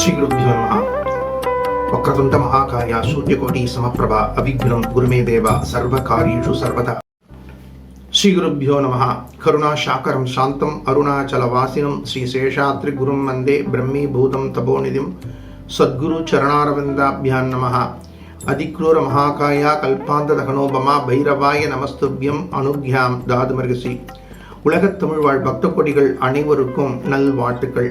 श्रीगुरुभ्यो వక్రతుండ మహాకాయ సూర్యకోటి సమప్రభ అవిఘ్నం గురుమే దేవ సర్వకార్యేషు సర్వదా శ్రీ గురుభ్యో నమ కరుణాశాకరం శాంతం అరుణాచల వాసినం శ్రీ శేషాద్రి గురుం వందే బ్రహ్మీభూతం తపోనిధిం సద్గురు చరణారవిందాభ్యాన్ నమ అధిక్రూర మహాకాయ కల్పాంతదహనోపమా భైరవాయ நமஸ்துபியம் அனுக்யாம் தாதுமர்கசி உலகத் தமிழ் வாழ் பக்த கொடிகள் அனைவருக்கும் நல்வாழ்த்துக்கள்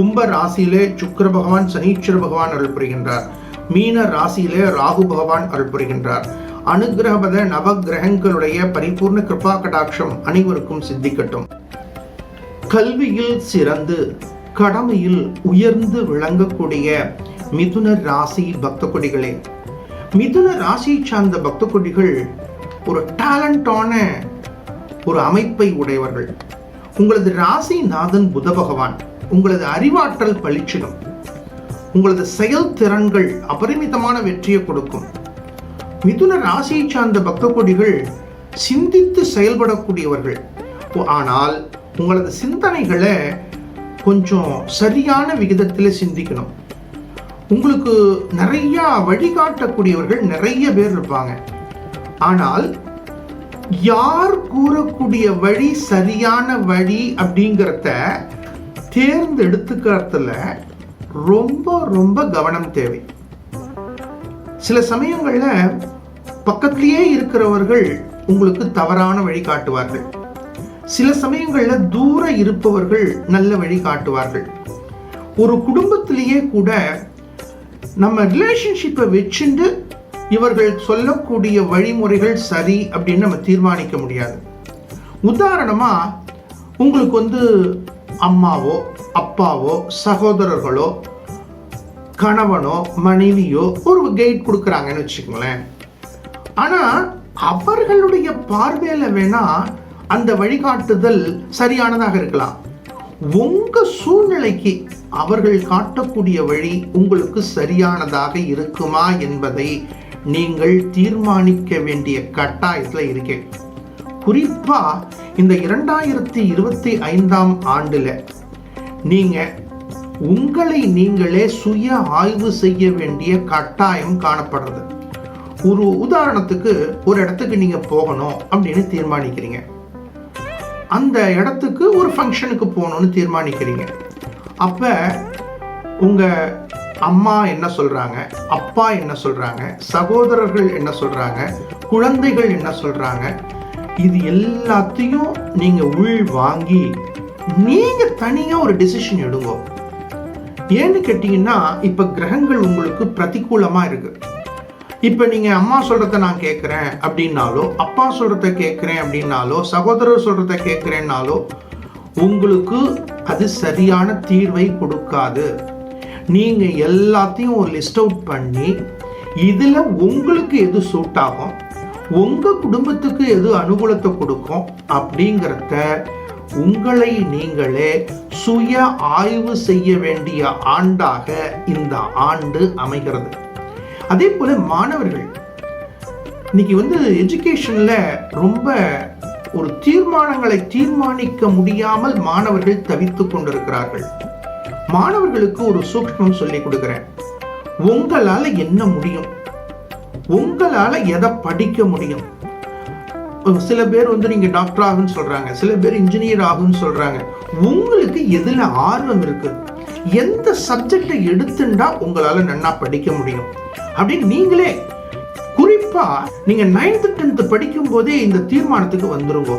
கும்ப ராசியிலே சுக்கர பகவான் சனீஸ்வர பகவான் அருள் புரிகின்றார் மீன ராசியிலே ராகு பகவான் அருள் புரிகின்றார் அனுகிரகபத நவ கிரகங்களுடைய பரிபூர்ண கிருபா கடாட்சம் அனைவருக்கும் சித்திக்கட்டும். கல்வியில் சிறந்து கடமையில் உயர்ந்து விளங்கக்கூடிய மிதுன ராசி பக்த கொடிகளே மிதுன ராசியை சார்ந்த பக்த கொடிகள் ஒரு டேலண்டான ஒரு அமைப்பை உடையவர்கள். உங்களது ராசி நாதன் புத பகவான். உங்களது அறிவாற்றல் பளிச்சிடும். உங்களது செயல்திறன்கள் அபரிமிதமான வெற்றியை கொடுக்கும். மிதுன ராசியை சார்ந்த பக்த கொடிகள் சிந்தித்து செயல்படக்கூடியவர்கள். ஆனால் உங்களது சிந்தனைகளை கொஞ்சம் சரியான விகிதத்தில் சிந்திக்கணும். உங்களுக்கு நிறையா வழிகாட்டக்கூடியவர்கள் நிறைய பேர் இருப்பாங்க. ஆனால் யார் கூறக்கூடிய வழி சரியான வழி அப்படிங்கிறத தேர்ந்தெடுத்துக்கிறதுல ரொம்ப ரொம்ப கவனம் தேவை. சில சமயங்களில் பக்கத்திலேயே இருக்கிறவர்கள் உங்களுக்கு தவறான வழி காட்டுவார்கள். சில சமயங்களில் தூர இருப்பவர்கள் நல்ல வழி காட்டுவார்கள். ஒரு குடும்பத்திலேயே கூட நம்ம ரிலேஷன்ஷிப்பை வச்சுண்டு இவர்கள் சொல்லக்கூடிய வழிமுறைகள் சரி அப்படின்னு நம்ம தீர்மானிக்க முடியாது. உதாரணமாக உங்களுக்கு வந்து அம்மாவோ அப்பாவோ சகோதரர்களோ கணவனோ மனைவியோ ஒரு கைட் கொடுக்குறாங்கன்னு வச்சுக்கோங்களேன். ஆனால் அவர்களுடைய பார்வையில் வேணா அந்த வழிகாட்டுதல் சரியானதாக இருக்கலாம். உங்க சூழ்நிலைக்கு அவர்கள் காட்டக்கூடிய வழி உங்களுக்கு சரியானதாக இருக்குமா என்பதை நீங்கள் தீர்மானிக்க வேண்டிய கட்டாயத்தில் இருக்கேன். குறிப்பா இந்த இரண்டாயிரத்தி இருபத்தி ஐந்தாம் ஆண்டுல நீங்க உங்களை நீங்களே சுய ஆய்வு செய்ய வேண்டிய கட்டாயம் காணப்படுறது. ஒரு உதாரணத்துக்கு ஒரு இடத்துக்கு நீங்க போகணும் அப்படின்னு தீர்மானிக்கிறீங்க. அந்த இடத்துக்கு ஒரு ஃபங்க்ஷனுக்கு போகணும்னு தீர்மானிக்கிறீங்க. அப்போ உங்கள் அம்மா என்ன சொல்கிறாங்க அப்பா என்ன சொல்கிறாங்க சகோதரர்கள் என்ன சொல்கிறாங்க குழந்தைகள் என்ன சொல்கிறாங்க இது எல்லாத்தையும் நீங்கள் உள் வாங்கி நீங்கள் தனியாக ஒரு டிசிஷன் எடுங்க. ஏன்னு கேட்டிங்கன்னா இப்போ கிரகங்கள் உங்களுக்கு பிரதிகூலமாக இருக்குது இப்போ நீங்கள் அம்மா சொல்கிறத நான் கேட்குறேன் அப்படின்னாலோ அப்பா சொல்கிறத கேட்குறேன் அப்படின்னாலோ சகோதரர் சொல்கிறத கேட்குறேன்னாலோ உங்களுக்கு அது சரியான தீர்வை கொடுக்காது. நீங்கள் எல்லாத்தையும் ஒரு லிஸ்ட் அவுட் பண்ணி இதில் உங்களுக்கு எது சூட் ஆகும்? உங்கள் குடும்பத்துக்கு எது அனுகூலத்தை கொடுக்கும் அப்படிங்கிறத உங்களை நீங்களே சுய ஆய்வு செய்ய வேண்டிய ஆண்டாக இந்த ஆண்டு அமைகிறது. அதே போல மாணவர்கள் இன்னைக்கு வந்து எஜுகேஷனில் ரொம்ப ஒரு தீர்மானங்களை தீர்மானிக்க முடியாமல் மாணவர்கள் தவித்து கொண்டிருக்கிறார்கள். மாணவர்களுக்கு ஒரு சூக்ஷ்மம் சொல்லி கொடுக்குறேன். உங்களால் என்ன முடியும்? உங்களால் எதை படிக்க முடியும்? சில பேர் வந்து நீங்கள் டாக்டர் ஆகுன்னு சொல்கிறாங்க சில பேர் இன்ஜினியர் ஆகுன்னு சொல்கிறாங்க உங்களுக்கு எதில் ஆர்வம் இருக்குது எந்த சப்ஜெக்டை எடுத்துட்டா உங்களால் நன்னா படிக்க முடியும்? அப்படின்னு நீங்களே குறிப்பாக நீங்கள் நைன்த்து டென்த்து படிக்கும் போதே இந்த தீர்மானத்துக்கு வந்துருங்க.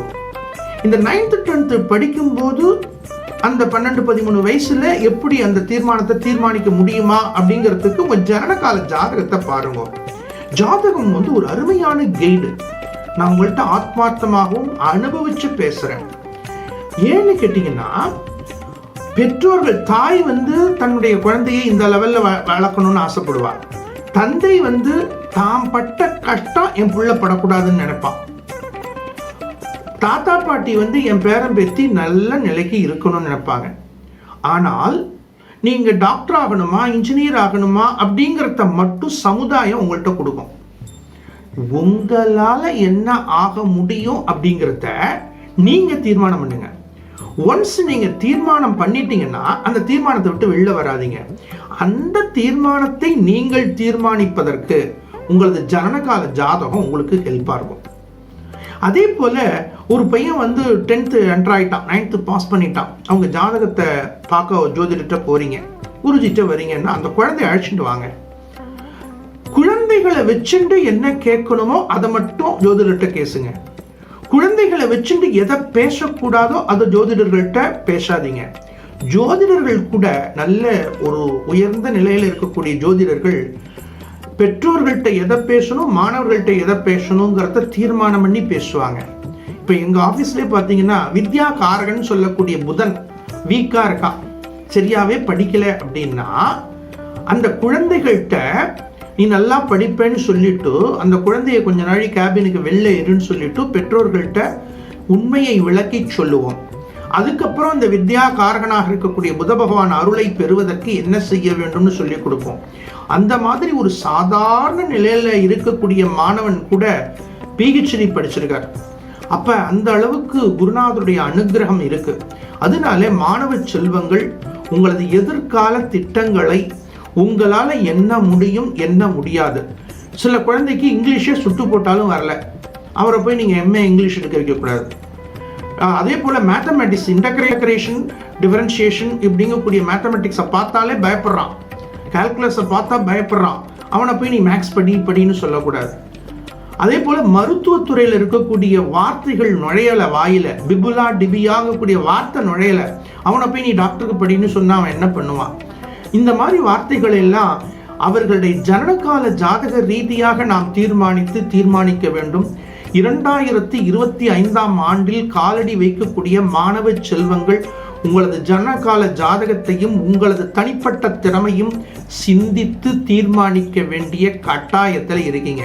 இந்த நைன்த்து டென்த்து படிக்கும் போது அந்த பன்னெண்டு பதிமூணு வயசுல எப்படி அந்த தீர்மானத்தை தீர்மானிக்க முடியுமா அப்படிங்கிறதுக்கு உங்கள் ஜனனகால ஜாதகத்தை பாருங்க. ஜாதகம் வந்து ஒரு அருமையான கைடு நான் உங்கள்கிட்ட ஆத்மார்த்தமாகவும் அனுபவிச்சு பேசுறேன். ஏன்னு கேட்டீங்கன்னா பெற்றோர்கள் தாய் வந்து தன்னுடைய குழந்தையை இந்த லெவல்ல வ- வளர்க்கணும்னு ஆசைப்படுவார் தந்தை வந்து தாம் பட்ட கஷ்டம் என் புள்ள படக்கூடாதுன்னு நினைப்பான். தாத்தா பாட்டி வந்து என் பேரன் பேத்தி நல்ல நிலைக்கு இருக்கணும்னு நினைப்பாங்க. ஆனால் நீங்கள் டாக்டர் ஆகணுமா இன்ஜினியர் ஆகணுமா அப்படிங்கிறத மட்டும் சமுதாயம் உங்கள்கிட்ட கொடுக்கும். உங்களால் என்ன ஆக முடியும் அப்படிங்கிறத நீங்கள் தீர்மானம் பண்ணுங்க. ஒன்ஸ் நீங்கள் தீர்மானம் பண்ணிட்டீங்கன்னா அந்த தீர்மானத்தை விட்டு வெளில வராதீங்க. அந்த தீர்மானத்தை நீங்கள் தீர்மானிப்பதற்கு உங்களது ஜனனகால ஜாதகம் உங்களுக்கு ஹெல்ப்பாக இருக்கும். அதே போல் ஒரு பையன் வந்து டென்த்து என்டர் ஆகிட்டான் நைன்த்து பாஸ் பண்ணிட்டான். அவங்க ஜாதகத்தை பார்க்க ஜோதிடர்கிட்ட போறீங்க குருஜிட்ட வரீங்கன்னா அந்த குழந்தைய அழைச்சிட்டு வாங்க. குழந்தைகளை வச்சுட்டு என்ன கேட்கணுமோ அதை மட்டும் ஜோதிடர்கிட்ட கேசுங்க குழந்தைகளை வச்சுட்டு எதை பேசக்கூடாதோ அதை ஜோதிடர்கள்ட்ட பேசாதீங்க. ஜோதிடர்கள் கூட நல்ல ஒரு உயர்ந்த நிலையில் இருக்கக்கூடிய ஜோதிடர்கள் பெற்றோர்கள்ட்ட எதை பேசணும் மாணவர்கள்ட்ட எதை பேசணுங்கிறத தீர்மானம் பண்ணி பேசுவாங்க. இப்போ எங்கள் ஆஃபீஸ்லேயே பார்த்தீங்கன்னா வித்யா காரகன் சொல்லக்கூடிய புதன் வீக்காக இருக்கா? சரியாகவே படிக்கலை அப்படின்னா அந்த குழந்தைகள்கிட்ட நீ நல்லா படிப்பேன்னு சொல்லிட்டு அந்த குழந்தைய கொஞ்ச நாளை கேபினுக்கு வெளில இருன்னு சொல்லிட்டு பெற்றோர்கள்ட்ட உண்மையை விளக்கி சொல்லுவோம். அதுக்கப்புறம் அந்த வித்யா காரகனாக இருக்கக்கூடிய புத பகவான் அருளை பெறுவதற்கு என்ன செய்ய வேண்டும்னு சொல்லி கொடுப்போம். அந்த மாதிரி ஒரு சாதாரண நிலையில் இருக்கக்கூடிய மாணவன் கூட பிஹெச்டி படிச்சிருக்கார். அப்ப அந்த அளவுக்கு குருநாதருடைய அனுகிரகம் இருக்கு. அதனால மாணவ செல்வங்கள் உங்களது எதிர்கால திட்டங்களை உங்களால என்ன முடியும் என்ன முடியாது. சில குழந்தைக்கு இங்கிலீஷே சுட்டு போட்டாலும் வரல. அவரை போய் நீங்கள் எம்ஏ இங்கிலீஷ் எடுக்க வைக்கக்கூடாது. அதே போல் மேத்தமெட்டிக்ஸ் இன்டகிரேஷன் டிஃபரன்ஷியேஷன் இப்படிங்கக்கூடிய மேத்தமெட்டிக்ஸை பார்த்தாலே பயப்படுறான். கால்குலஸை பார்த்தா பயப்படுறான். அவனை போய் நீ மேக்ஸ் படி படின்னு சொல்லக்கூடாது. அதே போல மருத்துவத்துறையில் இருக்கக்கூடிய வார்த்தைகள் நுழையல வாயில பிபுலா டிபியாகக்கூடிய வார்த்தை நுழையல. அவனை போய் நீ டாக்டருக்கு படின்னு சொன்னா அவன் என்ன பண்ணுவான்? இந்த மாதிரி வார்த்தைகள் எல்லாம் அவர்களுடைய ஜனனகால ஜாதக ரீதியாக நாம் தீர்மானித்து தீர்மானிக்க வேண்டும். இரண்டாயிரத்தி இருபத்தி ஐந்தாம் ஆண்டில் காலடி வைக்கக்கூடிய மாணவ செல்வங்கள் உங்களது ஜனகால ஜாதகத்தையும் உங்களது தனிப்பட்ட திறமையும் சிந்தித்து தீர்மானிக்க வேண்டிய கட்டாயத்தில் இருக்கீங்க.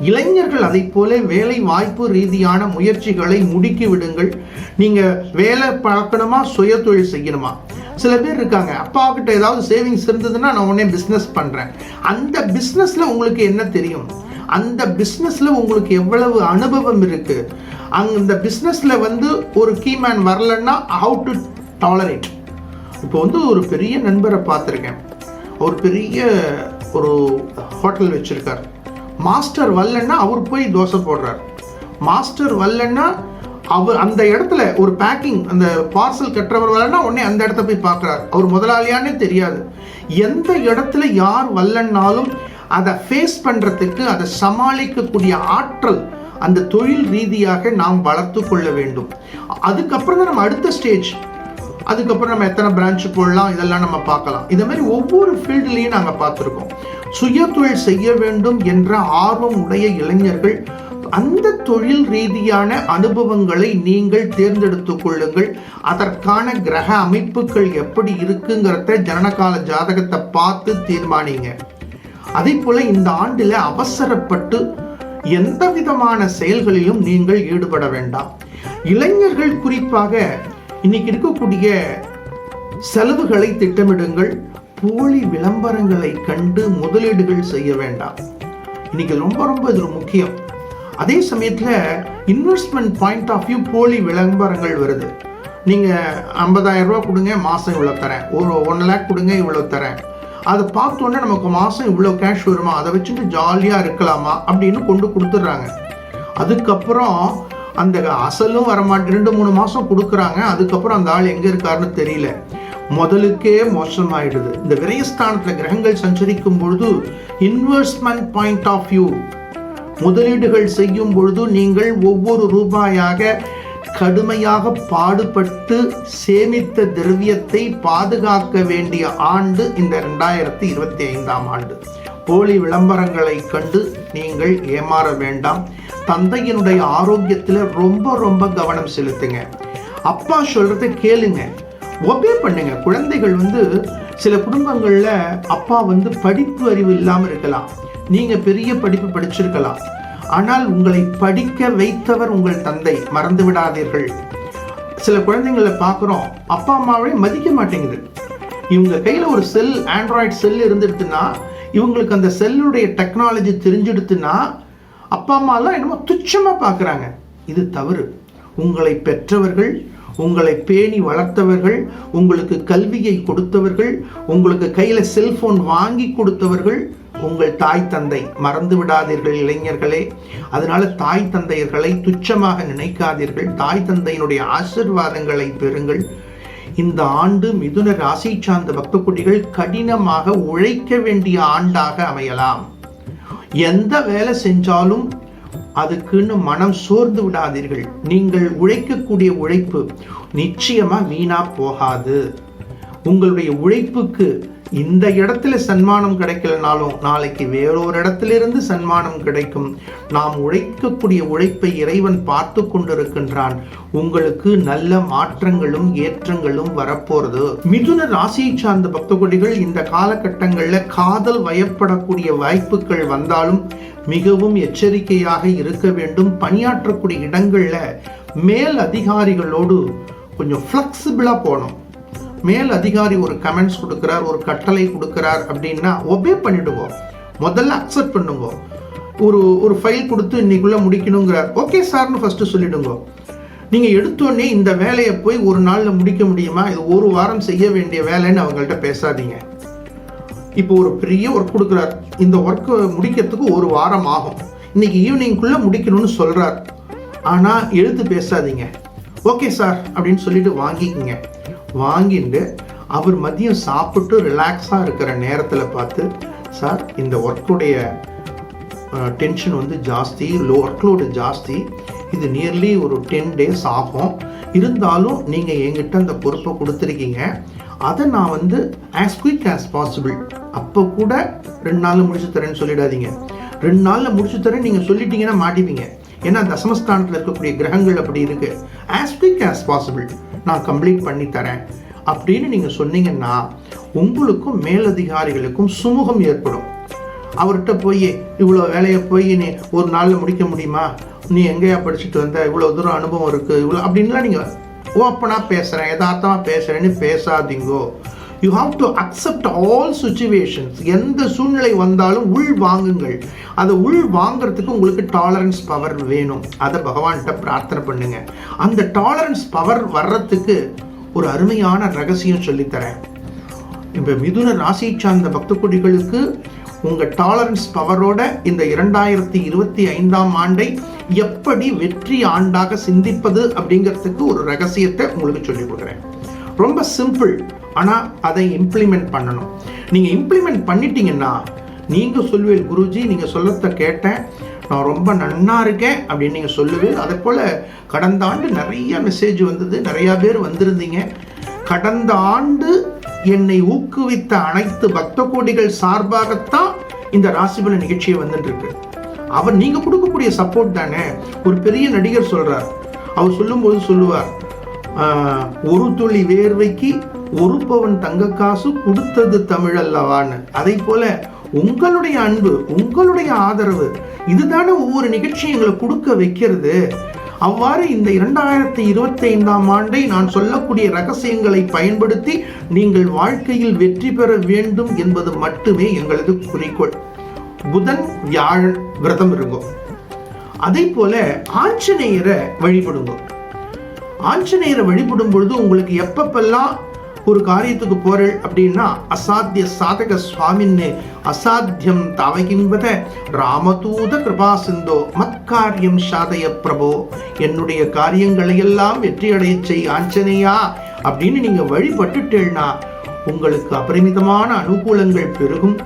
இளைஞர்கள் அதை போல வேலை வாய்ப்பு ரீதியான முயற்சிகளை முடுக்கி விடுங்கள் நீங்க வேலை பார்க்கணுமா சுய தொழில் செய்யணுமா? சில பேர் இருக்காங்க அப்பா கிட்ட ஏதாவது சேவிங்ஸ் இருந்ததுன்னா நான் உடனே பிஸ்னஸ் பண்றேன். அந்த பிஸ்னஸ்ல உங்களுக்கு என்ன தெரியும்? அந்த பிஸ்னஸ்ல உங்களுக்கு எவ்வளவு அனுபவம் இருக்கு? அந்த பிஸ்னஸ்ல வந்து ஒரு கீமேன் வரலன்னா ஹவு டு டாலரேட் இப்போ வந்து ஒரு பெரிய நண்பரை பார்த்துருக்கேன். ஒரு பெரிய ஒரு ஹோட்டல் வச்சுருக்கார். மாஸ்டர் வரலன்னா அவர் போய் தோசை போடுறார். மாஸ்டர் வரலன்னா அவர் அந்த இடத்துல ஒரு பேக்கிங் அந்த பார்சல் கட்டுறவர் வரலன்னா உடனே அந்த இடத்த போய் பார்க்குறார். அவர் முதலாளியானே தெரியாது. எந்த இடத்துல யார் வரலன்னாலும் அதை ஃபேஸ் பண்ணுறதுக்கு அதை சமாளிக்கக்கூடிய ஆற்றல் அந்த தொழில் ரீதியாக நாம் வளர்த்து கொள்ள வேண்டும். அதுக்கப்புறம் தான் நம்ம அடுத்த ஸ்டேஜ் அதுக்கப்புறம் நம்ம எத்தனை பிரான்ச் போடலாம் இதெல்லாம் நம்ம பார்க்கலாம். இதே மாதிரி ஒவ்வொரு ஃபீல்டுலேயும் நாங்கள் பார்த்துருக்கோம். சுய தொழில் செய்ய வேண்டும் என்ற ஆர்வம் உடைய இளைஞர்கள் அந்த தொழில் ரீதியான அனுபவங்களை நீங்கள் தேர்ந்தெடுத்துக் கொள்ளுங்கள். அதற்கான கிரக அமைப்புகள் எப்படி இருக்குங்கிறத ஜனனகால ஜாதகத்தை பார்த்து தீர்மானிங்க. அதே போல இந்த ஆண்டில் அவசரப்பட்டு எந்த விதமான செயல்களிலும் நீங்கள் ஈடுபட வேண்டாம். இளைஞர்கள் குறிப்பாக இன்னைக்கு இருக்கக்கூடிய செலவுகளை திட்டமிடுங்கள். போலி விளம்பரங்களை கண்டு முதலீடுகள் செய்ய வேண்டாம். இன்னைக்கு ரொம்ப ரொம்ப இது முக்கியம். அதே சமயத்தில் இன்வெஸ்ட்மெண்ட் பாயிண்ட் ஆஃப் வியூ போலி விளம்பரங்கள் வருது. நீங்கள் ஐம்பதாயிரம் ரூபா கொடுங்க மாதம் இவ்வளோ தரேன். ஒரு ஒன் லேக் கொடுங்க இவ்வளோ தரேன். அதை பார்த்தோன்னே நமக்கு மாதம் இவ்வளோ கேஷ் வருமா? அதை வச்சுட்டு ஜாலியாக இருக்கலாமா? அப்படின்னு கொண்டு கொடுத்துட்றாங்க. அதுக்கப்புறம் அந்த அசலும் வரமாட்டேன் ரெண்டு மூணு மாதம் கொடுக்குறாங்க. அதுக்கப்புறம் அந்த ஆள் எங்கே இருக்காருன்னு தெரியல. முதலுக்கே மோசமாயிடுது. இந்த விரயஸ்தானத்தில் கிரகங்கள் சஞ்சரிக்கும் பொழுது இன்வெஸ்ட்மெண்ட் பாயிண்ட் ஆஃப் வியூ முதலீடுகள் செய்யும் பொழுது நீங்கள் ஒவ்வொரு ரூபாயாக கடுமையாக பாடுபட்டு சேமித்த திரவியத்தை பாதுகாக்க வேண்டிய ஆண்டு இந்த ரெண்டாயிரத்தி இருபத்தி ஐந்தாம் ஆண்டு. போலி விளம்பரங்களை கண்டு நீங்கள் ஏமாற வேண்டாம். தந்தையினுடைய ஆரோக்கியத்தில் ரொம்ப ரொம்ப கவனம் செலுத்துங்க. அப்பா சொல்றதை கேளுங்க. ஒபே பண்ணுங்க. குழந்தைகள் வந்து சில குடும்பங்களில் அப்பா வந்து படிப்பு அறிவு இல்லாமல் இருக்கலாம். நீங்கள் பெரிய படிப்பு படிச்சிருக்கலாம். ஆனால் உங்களை படிக்க வைத்தவர் உங்கள் தந்தை. மறந்து விடாதீர்கள். சில குழந்தைங்களை பார்க்குறோம். அப்பா அம்மாவே மதிக்க மாட்டேங்குது. இவங்க கையில் ஒரு செல் ஆண்ட்ராய்டு செல் இருந்துடுதுன்னா இவங்களுக்கு அந்த செல்லுடைய டெக்னாலஜி தெரிஞ்சிடுத்துன்னா அப்பா அம்மாலாம் என்னமோ துச்சமாக பார்க்குறாங்க. இது தவறு. உங்களை பெற்றவர்கள் உங்களை பேணி வளர்த்தவர்கள் உங்களுக்கு கல்வியை கொடுத்தவர்கள் உங்களுக்கு கையில் செல்போன் வாங்கி கொடுத்தவர்கள் உங்கள் தாய் தந்தை. மறந்து விடாதீர்கள் இளைஞர்களே. அதனால தாய் தந்தையர்களை துச்சமாக நினைக்காதீர்கள். தாய் தந்தையினுடைய ஆசிர்வாதங்களை பெறுங்கள். இந்த ஆண்டு மிதுன ராசி சார்ந்த பக்த குடிகள் கடினமாக உழைக்க வேண்டிய ஆண்டாக அமையலாம். எந்த வேலை செஞ்சாலும் அதுக்குன்னு மனம் சோர்ந்து விடாதீர்கள். நீங்கள் உழைக்கக்கூடிய உழைப்பு நிச்சயமா வீணா போகாது. உங்களுடைய உழைப்புக்கு இந்த இடத்துல சன்மானம் கிடைக்கலனாலும் நாளைக்கு வேறொரு இடத்திலிருந்து சன்மானம் கிடைக்கும். நாம் உழைக்கக்கூடிய உழைப்பை இறைவன் பார்த்து கொண்டிருக்கின்றான். உங்களுக்கு நல்ல மாற்றங்களும் ஏற்றங்களும் வரப்போறது. மிதுன ராசியை சார்ந்த பக்த கொடிகள் இந்த காலகட்டங்களில் காதல் வயப்படக்கூடிய வாய்ப்புகள் வந்தாலும் மிகவும் எச்சரிக்கையாக இருக்க வேண்டும். பணியாற்றக்கூடிய இடங்களில் மேல் அதிகாரிகளோடு கொஞ்சம் ஃப்ளெக்சிபிளாக போகணும். மேல் அதிகாரி ஒரு கமெண்ட்ஸ் கொடுக்குறார் ஒரு கட்டளை கொடுக்குறார் அப்படின்னா ஒபே பண்ணிடுவோம். முதல்ல அக்செப்ட் பண்ணுங்க. ஒரு ஒரு ஃபைல் கொடுத்து இன்னைக்குள்ளே முடிக்கணுங்கிறார். ஓகே சார்னு ஃபஸ்ட்டு சொல்லிடுங்க. நீங்கள் எடுத்தோடனே இந்த வேலையை போய் ஒரு நாளில் முடிக்க முடியுமா? இது ஒரு வாரம் செய்ய வேண்டிய வேலைன்னு அவங்கள்ட்ட பேசாதீங்க. இப்போ ஒரு பெரிய ஒர்க் கொடுக்குறார். இந்த ஒர்க்கை முடிக்கிறதுக்கு ஒரு வாரம் ஆகும். இன்னைக்கு ஈவினிங்குள்ளே முடிக்கணும்னு சொல்கிறார் ஆனால் எழுத்து பேசாதீங்க. ஓகே சார் அப்படின்னு சொல்லிட்டு வாங்கிக்கோங்க. வாங்கிட்டு அவர் மதியம் சாப்பிட்டு ரிலாக்ஸாக இருக்கிற நேரத்தில் பார்த்து சார் இந்த ஒர்க்குடைய டென்ஷன் வந்து ஜாஸ்தி லோ ஒர்க்லோடு ஜாஸ்தி. இது நியர்லி ஒரு டென் டேஸ் ஆகும். இருந்தாலும் நீங்கள் என்கிட்ட அந்த பொறுப்பை கொடுத்துருக்கீங்க. அதை நான் வந்து ஆஸ் குயிக் ஆஸ் பாசிபிள் அப்போ கூட ரெண்டு நாளில் முடிச்சு தரேன்னு சொல்லிடாதீங்க. ரெண்டு நாளில் முடிச்சு தரேன் நீங்கள் சொல்லிட்டீங்கன்னா மாட்டிப்பீங்க. ஏன்னா தசமஸ்தானத்தில் இருக்கக்கூடிய கிரகங்கள் அப்படி இருக்கு. ஆஸ் குயிக் ஆஸ் பாசிபிள் நான் கம்ப்ளீட் பண்ணி தரேன். அப்படின்னு நீங்கள் சொன்னீங்கன்னா உங்களுக்கும் மேலதிகாரிகளுக்கும் சுமூகம் ஏற்படும். அவர்கிட்ட போய் இவ்வளோ வேலையை போய் நீ ஒரு நாளில் முடிக்க முடியுமா? நீ எங்கேயா படிச்சுட்டு வந்த? இவ்வளோ தூரம் அனுபவம் இருக்குது இவ்வளோ அப்படின்லாம் நீங்கள் ஓப்பனாக பேசுகிறேன் யதார்த்தமாக பேசுகிறேன்னு பேசாதீங்கோ. You have to accept all situations எந்த சூழ்நிலை வந்தாலும் உள் வாங்குங்கள். அதை உள் வாங்குறதுக்கு உங்களுக்கு டாலரன்ஸ் பவர் வேணும். அதை பகவான்கிட்ட பிரார்த்தனை பண்ணுங்க. அந்த டாலரன்ஸ் பவர் வர்றதுக்கு ஒரு அருமையான ரகசியம் சொல்லித்தரேன். இப்போ மிதுன ராசி சார்ந்த பக்த குடிகளுக்கு உங்கள் டாலரன்ஸ் பவரோட இந்த இரண்டாயிரத்தி இருபத்தி ஐந்தாம் ஆண்டை எப்படி வெற்றி ஆண்டாக சிந்திப்பது அப்படிங்கிறதுக்கு ஒரு ரகசியத்தை உங்களுக்கு சொல்லிக் கொடுக்குறேன். ரொம்ப சிம்பிள் ஆனால் அதை இம்ப்ளிமெண்ட் பண்ணணும். நீங்கள் இம்ப்ளிமெண்ட் பண்ணிட்டீங்கன்னா நீங்கள் சொல்லுவீர் குருஜி நீங்கள் சொல்லத்தை கேட்டேன் நான் ரொம்ப நன்னா இருக்கேன் அப்படின்னு நீங்கள் சொல்லுவேன் அதே போல் கடந்த ஆண்டு நிறைய மெசேஜ் வந்தது நிறையா பேர் வந்திருந்தீங்க. கடந்த ஆண்டு என்னை ஊக்குவித்த அனைத்து பக்த கோடிகள் சார்பாகத்தான் இந்த ராசிபல நிகழ்ச்சியை வந்துட்டு இருக்கு. அவர் நீங்கள் கொடுக்கக்கூடிய சப்போர்ட் தானே? ஒரு பெரிய நடிகர் சொல்கிறார் அவர் சொல்லும்போது சொல்லுவார் ஒரு துளி வேர்வைக்கு ஒரு பவன் தங்க காசு கொடுத்தது தமிழ் அல்லவான்னு. அதை போல உங்களுடைய அன்பு உங்களுடைய ஆதரவு இதுதானே ஒவ்வொரு நிகழ்ச்சியும் எங்களை கொடுக்க வைக்கிறது. அவ்வாறு இந்த இரண்டாயிரத்தி இருபத்தி ஐந்தாம் ஆண்டை நான் சொல்லக்கூடிய ரகசியங்களை பயன்படுத்தி நீங்கள் வாழ்க்கையில் வெற்றி பெற வேண்டும் என்பது மட்டுமே எங்களது குறிக்கோள். புதன் வியாழன் விரதம் இருக்கும் அதே போல ஆஞ்சநேயரை வழிபடுங்க. ஆஞ்சநேயரை வழிபடும் பொழுது உங்களுக்கு எப்பப்பெல்லாம் ஒரு காரியத்துக்கு போறள் அப்படின்னா அசாத்திய சாதக சுவாமின்னு அசாத்தியம் தவகிம்பத ராமதூத கிருபா சிந்தோ மத்காரியம் சாதய பிரபோ என்னுடைய காரியங்களை எல்லாம் வெற்றியடைய செய் ஆஞ்சநேயா அப்படின்னு நீங்க வழிபட்டுட்டேன்னா உங்களுக்கு அபரிமிதமான அனுகூலங்கள் பெருகும்.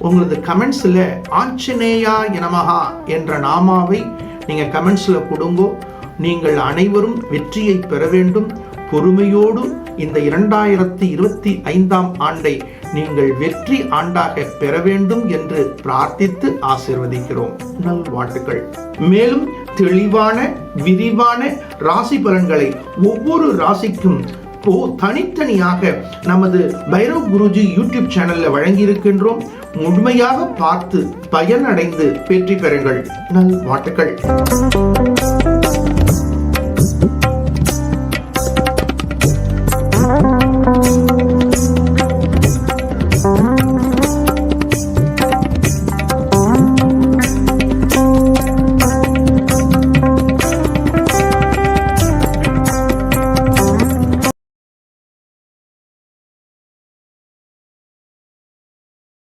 உங்களது கமெண்ட்ஸில் ஆஞ்சநேயா எனமகா என்ற நாமாவை நீங்கள் கமெண்ட்ஸில் கொடுங்கோ. நீங்கள் அனைவரும் வெற்றியை பெற வேண்டும். பொறுமையோடு இந்த இரண்டாயிரத்தி இருபத்தி ஐந்தாம் ஆண்டை நீங்கள் வெற்றி ஆண்டாக பெற வேண்டும் என்று பிரார்த்தித்து ஆசிர்வதிக்கிறோம். நல்வாழ்த்துக்கள் மேலும் தெளிவான விரிவான ராசி பலன்களை ஒவ்வொரு ராசிக்கும் தனித்தனியாக நமது பைரவ் குருஜி யூடியூப் சேனல்ல வழங்கி இருக்கின்றோம் முழுமையாக பார்த்து பயனடைந்து வெற்றி பெறுங்கள். நல் வாழ்த்துக்கள்.